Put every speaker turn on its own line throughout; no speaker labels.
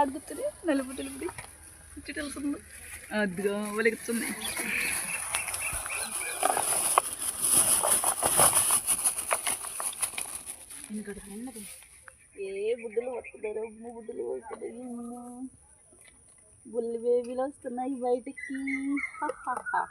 అడుగుతుంది నలుపు తెలుపుది ఇచ్చి తెలుస్తుంది అదిగా వెలుగుతుంది. ఇంకటి ఉన్నది. ఏ బుడ్డలు వస్తున్నారో అమ్మ బుడ్డలు వస్తున్నాయి బుల్లి బేబీలు వస్తున్నాయి బయటికి. హాహాహా.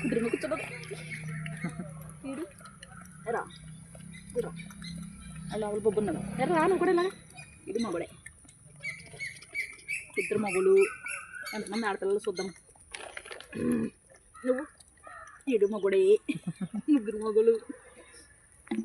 కుదిరిన కూర్చోబా ఈడు రా రా అలా వాళ్ళు బొబ్బున్నాడు ఎర్ర రాను కూడా ఇలాగా ఇది మగడే ఇద్దరు మగలు ఎంతమంది ఆడపిల్లలు చూద్దాం నువ్వు ఏడు మగడే ముగ్గురు మగలు